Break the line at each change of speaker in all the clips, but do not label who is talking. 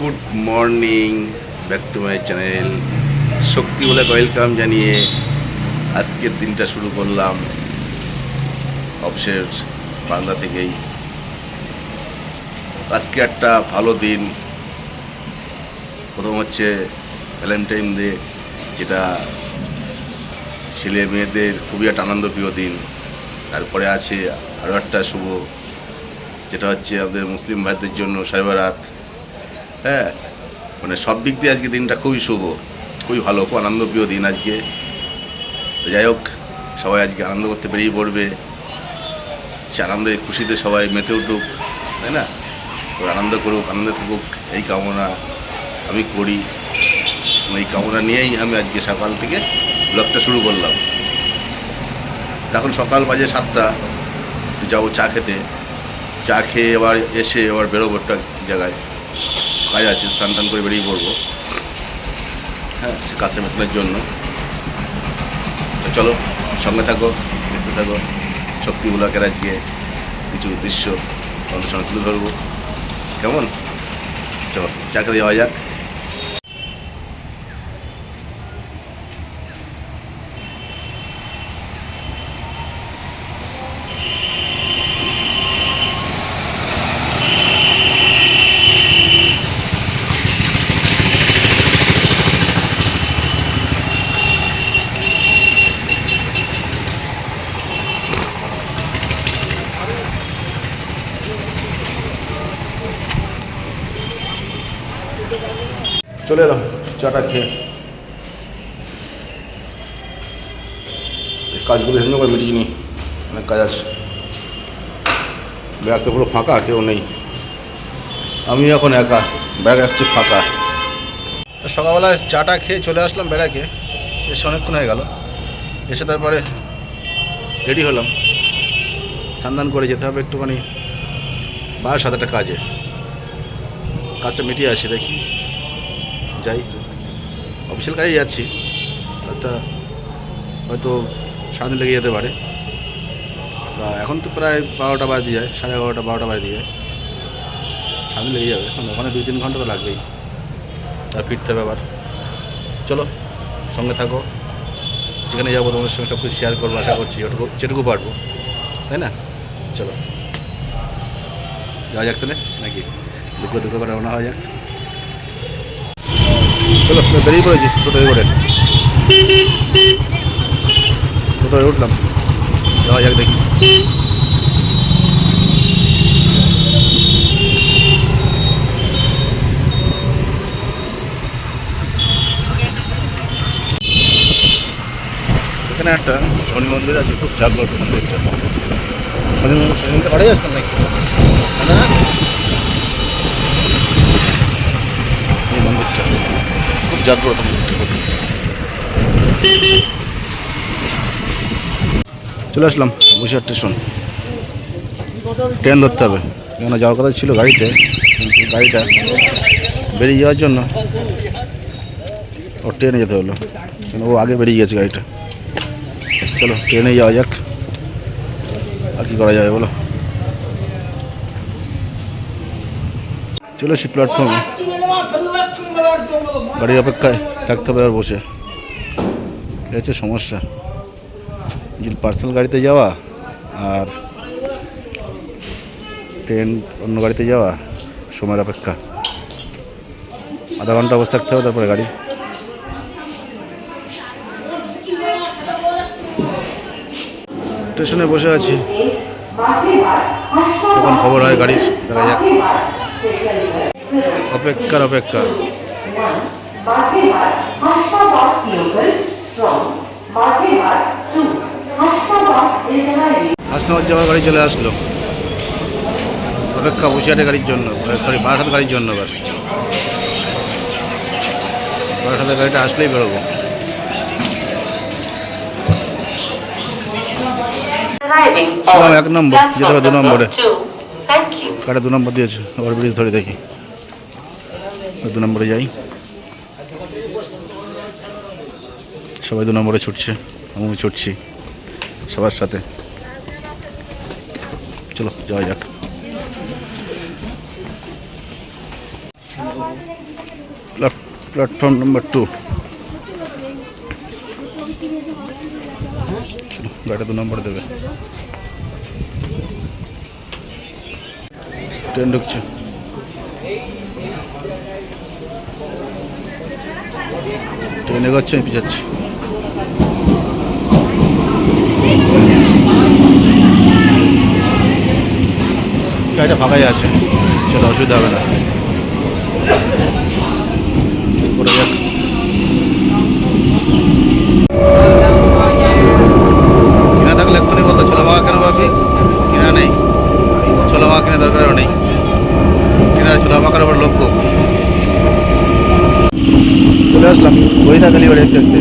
Good morning, back to my channel. শক্তি বলে welcome জানিয়ে আজকের দিনটা শুরু করলাম। অফিসের বারান্দা থেকেই। আজকে একটা ভালো দিন। প্রথম হচ্ছে ভ্যালেন্টাইন ডে যেটা ছেলে মেয়েদের খুবই একটা আনন্দপ্রিয় দিন। তারপরে আছে আরও একটা শুভ, যেটা হচ্ছে আমাদের মুসলিম ভাইদের জন্য সাইবারাত হ্যাঁ মানে সব দিক দিয়ে আজকে দিনটা খুবই শুভ, খুবই ভালো, খুব আনন্দপ্রিয় দিন আজকে। যাই হোক, সবাই আজকে আনন্দ করতে বেরিয়ে পড়বে। সে আনন্দে খুশিতে সবাই মেতে উঠুক, তাই না? আনন্দ করুক, আনন্দে থাকুক, এই কামনা আমি করি। এই কামনা নিয়েই আমি আজকে সকাল থেকে ব্লগটা শুরু করলাম। তখন সকাল বাজে সাতটা, যাব চা খেতে। চা খেয়ে এবার এসে এবার বেরোবো একটা জায়গায়। কাজ আছে, স্নান টান করে বেরিয়ে পড়ব। হ্যাঁ সে কাছে মেটানোর জন্য। চলো, সঙ্গে থাকো, দেখতে থাকো। শক্তি ব্লকের আজকে কিছু উদ্দেশ্য অনুষ্ঠান তুলে ধরবো। কেমন? চলো চাকরি হওয়া যাক। চলে এলাম, চাটা খেয়ে। কাজগুলো হেন করে মিটিয়ে নিই, অনেক কাজ আছে। ব্যাগ তো পুরো ফাঁকা, কেউ নেই। আমি এখন একা, ব্যাগ হচ্ছে ফাঁকা। সকালবেলায় চাটা খেয়ে চলে আসলাম বেড়াকে এসে অনেকক্ষণ হয়ে গেল। এসে তারপরে রেডি হলাম। স্নান করে যেতে হবে একটুখানি বাইরের সাথে একটা কাজে। কাজটা মিটিয়ে আসি, দেখি। যাই। অফিসিয়াল কাজে যাচ্ছি। কাজটা হয়তো সারাদিন লেগে যেতে পারে। এখন তো প্রায় বারোটা বাজে যায়, সাড়ে এগারোটা, বারোটা বাজে যায়। সারাদিন লেগে যাবে। ওখানে দুই তিন ঘণ্টা তো লাগবেই। আর ফিরতে হবে আবার। চলো, সঙ্গে থাকো। যেখানে যাব তোমাদের সঙ্গে সব কিছু শেয়ার করব, আশা করছি। ওটুকু, যেটুকু পারব। তাই না? চলো। যাওয়া যাক তাহলে, নাকি দুঃখ দুঃখ করে রওনা হওয়া যাক। চলো বেরিয়ে পড়েছি, টোটোয় করে। টোটোয় উঠলাম। যাওয়া যাক দেখি। এখানে একটা শনি মন্দির আছে, খুব জাগ্রত মন্দিরটা। শনি মন্দির শনি মন্দির আসলাম নাকি না এই মন্দিরটা খুব জাগ্রত মন্দিরটা খুব চলে আসলাম বসিরহাট স্টেশন ট্রেন ধরতে হবে। কেন যাওয়ার কথা ছিল গাড়িতে, কিন্তু গাড়িটা বেরিয়ে যাওয়ার জন্য ও ট্রেনে যেতে হলো। কেন ও আগে বেরিয়ে গেছে গাড়িটা। চলো ট্রেনে যাওয়া যাক। আর কি করা যাবে বলো? চলে এসছি প্ল্যাটফর্মে গাড়ির অপেক্ষায় থাকতে হবে আর বসে। হচ্ছে সমস্যা। যে পার্সেল গাড়িতে যাওয়া আর ট্রেন অন্য গাড়িতে যাওয়া, সময়ের অপেক্ষা। আধা ঘণ্টা বসে থাকতে হবে তারপরে গাড়ি। স্টেশনে বসে আছি। যখন খবর হয় গাড়ির, দেখা যাক। অপেক্ষার অপেক্ষা. হাসনাবাদ যাওয়ার গাড়ি চলে আসলো। অপেক্ষা বসিয়াটে গাড়ির জন্য সরি বারাসাত গাড়ির জন্য এবার। বারাসাতের গাড়িটা আসলেই বেরোবো। এক নম্বর, যেতে হবে দু নম্বরে। গাড়ি দু নম্বর দিয়েছে ওভারব্রিজ ধরে দেখি। দু নম্বরে যাই। সবাই দু নম্বরে ছুটছে, আমিও ছুটছি সবার সাথে। চলো, যাওয়া যাক। Platform number two. গাড়িটা দু নম্বর দেবে। ট্রেন ঢুকছে। ট্রেন এগোচ্ছে আমি পিছাচ্ছি গাড়িটা ফাঁকাই আছে সেটা অসুবিধা হবে না। ওটা যাক কিনা থাকলে এক্ষুনি বলতো ছোলা মাখা কেন ভাবি কিনা নেই ছোলা মাখা কিনা দরকারও নেই কিনা ছোলা মাখার আবার লক্ষ্য চলে আসলাম বইটা খালি বাড়ি দেখতে দেখতে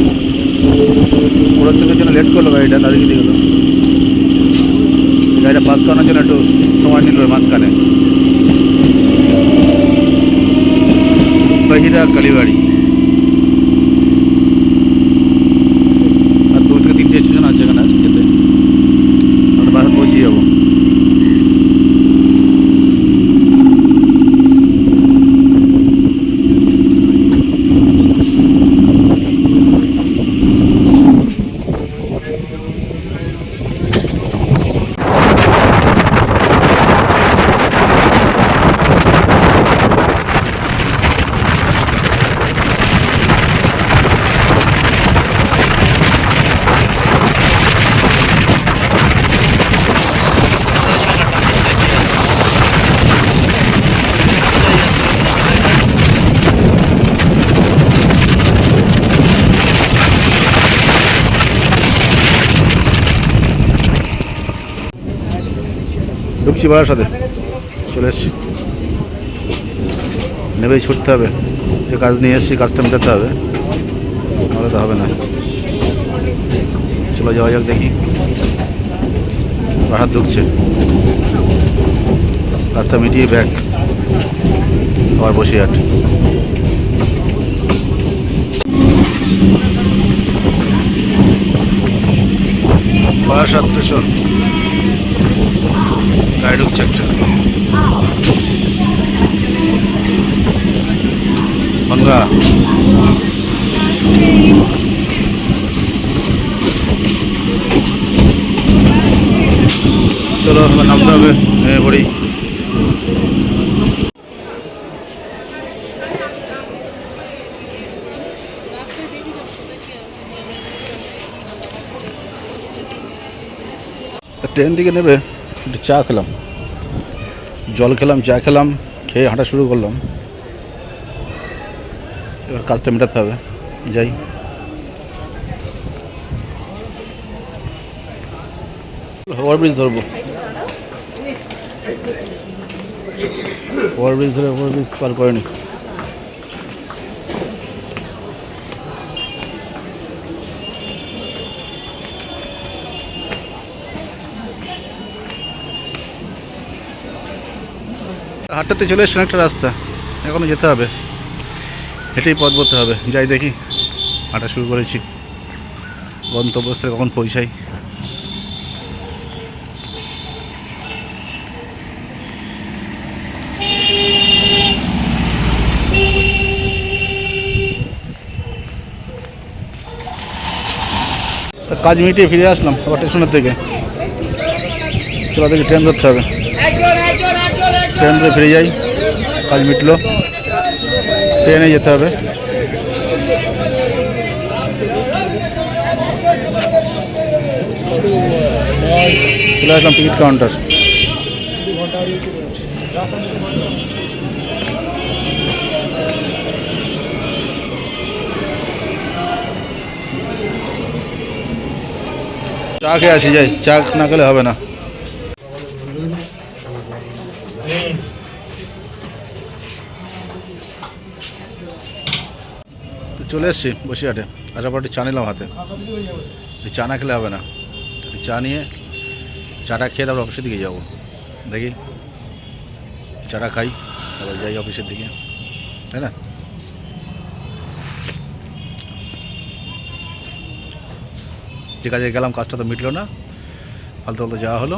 ওর সঙ্গে জন্য লেট করল গাড়িটা? তাদেরকে দিয়ে গেলো? গাড়িটা পাস করানোর জন্য একটু সময় নিল মাঝখানে। বহিরা কালীবাড়ি আর দু থেকে তিনটে স্টেশন আছে এখানে যেতে আমরা বাসা পৌঁছে যাব ঢুকছি বাড়ার সাথে। চলে এসছি। নেবেই ছুটতে হবে। যে কাজ নিয়ে এসছি, কাজটা মেটাতে হবে। নাহলে তো হবে না। চলো যাওয়া যাক দেখি। বাড়ার ঢুকছে। কাজটা মিটিয়ে ব্যাক আবার বসিরহাট বারাসাত স্টেশন গাড়ি ঢুকছে একটা গঙ্গা চলো এবার নামতে হবে নেমে পড়ি তা ট্রেন থেকে নেবে একটু চা খেলাম। জল খেলাম, চা খেলাম, খেয়ে হাঁটা শুরু করলাম। এবার কাজটা মেটাতে হবে। যাই। ওভারব্রিজ ধরবো। ওভারব্রিজ ধরে ওভারব্রিজ পার করেনি হাঁটাতে চলে এসছেন একটা রাস্তা, এখনও যেতে হবে। হেঁটেই পথ বলতে হবে। যাই দেখি, হাঁটা শুরু করেছি। গন্তব্যস্থলে কখন পৌঁছাই। কাজ মিটিয়ে ফিরে আসলাম, আবার স্টেশনের থেকে চলা থেকে ট্রেন ধরতে হবে। ট্রেন ধরে ফিরে যাই, কাজ মিটলো। ট্রেনে যেতে হবে। চলে আসলাম টিকিট কাউন্টার। চা খেয়ে আসি, যাই। চা না খেলে হবে না। চলে এসছি বসিরহাটে। আসার পর একটু চা নিলাম হাতে। চা না খেলে হবে না। চা নিয়ে চাটা খেয়ে তারপর অফিসের দিকে যাব। দেখি, চাটা খাই, তারপর যাই অফিসের দিকে। তাই না? যে কাজে গেলাম, কাজটা তো মিটলো না। ফালতু ফালতু যাওয়া হলো।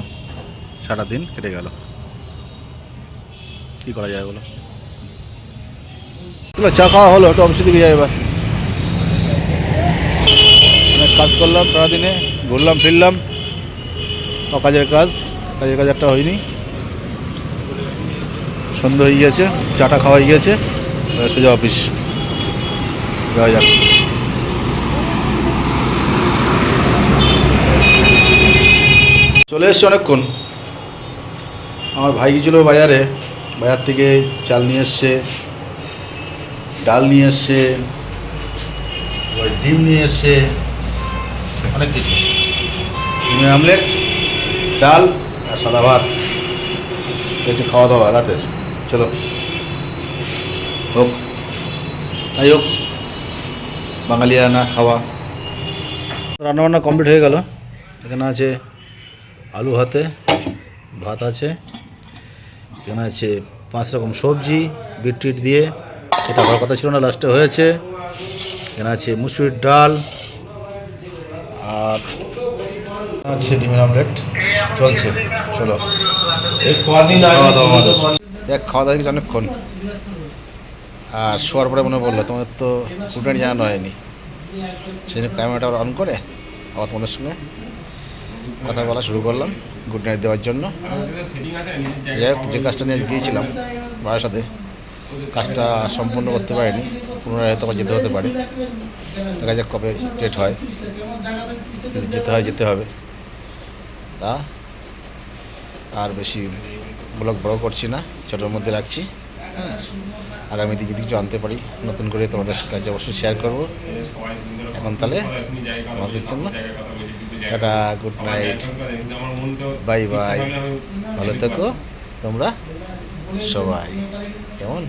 সারা দিন কেটে গেল। কী করা যায় বলো? চা খাওয়া হলো, একটু অফিসের দিকে যাই এবার। কাজ করলাম সারাদিনে, ঘুরলাম, ফিরলাম। কাজের কাজ কাজের কাজ একটা হয়নি। সন্ধ্যা হয়ে গিয়েছে চাটা খাওয়া হয়ে গিয়েছে সোজা অফিস। যাওয়া যাক। চলে এসছি অনেকক্ষণ। আমার ভাই গিয়েছিল বাজারে, বাজার থেকে চাল নিয়ে এসছে, ডাল নিয়ে এসছে ডিম নিয়ে এসছে। অনেক কিছু। ডিমের আমলেট, ডাল আর সাদা ভাত। হয়েছে খাওয়া দাওয়া রাতের। চলো। হোক। তাই হোক বাঙালিয়ানা খাওয়া। রান্নাবান্না কমপ্লিট হয়ে গেল। এখানে আছে আলু হাতে ভাত আছে। এখানে আছে পাঁচ রকম সবজি বিট দিয়ে। এটা হওয়ার কথা ছিল না লাস্টে হয়েছে। এখানে আছে মুসুরির ডাল আর আছে ডিমের আমলেট চলছে। চলো। খাওয়া দাওয়া আমাদের। এক খাওয়া দাওয়া গেছে অনেকক্ষণ। আর শোয়ার পরে মনে পড়ল তোমাদের তো ফুটানি জানানো হয়নি। সেই ক্যামেরাটা অন করে আবার তোমাদের সঙ্গে কথা বলা শুরু করলাম গুড নাইট দেওয়ার জন্য। যাই হোক যে কাজটা নিয়ে গিয়েছিলাম বাবার সাথে। কাজটা সম্পূর্ণ করতে পারিনি, পুনরায় হয়তো যেতে হতে পারে। দেখা যাক কবে ডেট হয়, যদি যেতে হয় যেতে হবে। তা, আর বেশি ব্লগ বড় করছি না ছোটোর মধ্যে রাখছি হ্যাঁ। আগামী দিকে কিছু আনতে পারি, নতুন করে তোমাদের কাছে অবশ্যই শেয়ার করব। এখন তাহলে আমাদের জন্য tata good night bye bye ভালো থেকো, তোমরা সবাই কেমন